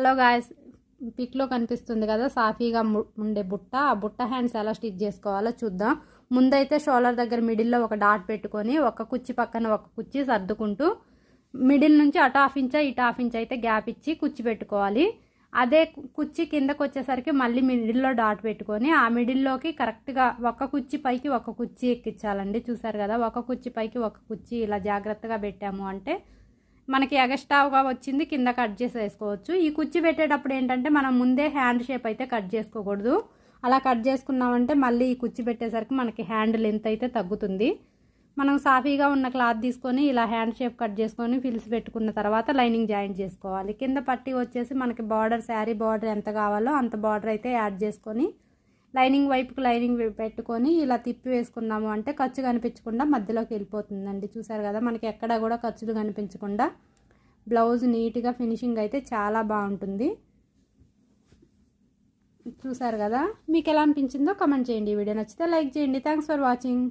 Hello guys పిక్లో కనిపిస్తుంది కదా సాఫీగా ఉండే బుట్ట. ఆ బుట్ట హ్యాండ్స్ ఎలా స్టిచ్ చేసుకోవాలో చూద్దాం. ముందైతే షోల్డర్ దగ్గర మిడిల్లో ఒక డాట్ పెట్టుకొని ఒక కుచ్చి పక్కన ఒక కుచ్చి సర్దుకుంటూ మిడిల్ నుంచి అటు హాఫ్ ఇంచా ఇటు హాఫ్ ఇంచ్ అయితే గ్యాప్ ఇచ్చి కుచ్చి పెట్టుకోవాలి. అదే కుచ్చి కిందకు వచ్చేసరికి మళ్ళీ మిడిల్లో డాట్ పెట్టుకొని ఆ మిడిల్లోకి కరెక్ట్గా ఒక కుచ్చి పైకి ఒక కుచ్చి ఎక్కించాలండి. చూసారు కదా ఒక కుచ్చి పైకి ఒక కుచ్చి ఇలా జాగ్రత్తగా పెట్టాము అంటే మనకి ఎగస్ట్రాగా వచ్చింది కింద కట్ చేసి వేసుకోవచ్చు ఈ కుర్చీ పెట్టేటప్పుడు ఏంటంటే మనం ముందే హ్యాండ్ షేప్ అయితే కట్ చేసుకోకూడదు. అలా కట్ చేసుకున్నామంటే మళ్ళీ ఈ కుచ్చి పెట్టేసరికి మనకి హ్యాండ్ లెంత్ అయితే తగ్గుతుంది. మనం సాఫీగా ఉన్న క్లాత్ తీసుకొని ఇలా హ్యాండ్ షేప్ కట్ చేసుకొని ఫిల్స్ పెట్టుకున్న తర్వాత లైనింగ్ జాయింట్ చేసుకోవాలి. కింద పట్టి వచ్చేసి మనకి బార్డర్ శారీ బార్డర్ ఎంత కావాలో అంత బార్డర్ అయితే యాడ్ చేసుకొని లైనింగ్ వైపుకి లైనింగ్ పెట్టుకొని ఇలా తిప్పి వేసుకున్నాము అంటే ఖర్చు కనిపించకుండా మధ్యలోకి వెళ్ళిపోతుందండి. చూసారు కదా మనకి ఎక్కడ కూడా ఖర్చులు కనిపించకుండా బ్లౌజ్ నీట్గా ఫినిషింగ్ అయితే చాలా బాగుంటుంది. చూసారు కదా? మీకు ఎలా అనిపించిందో కమెంట్ చేయండి. ఈ వీడియో నచ్చితే లైక్ చేయండి. Thanks for watching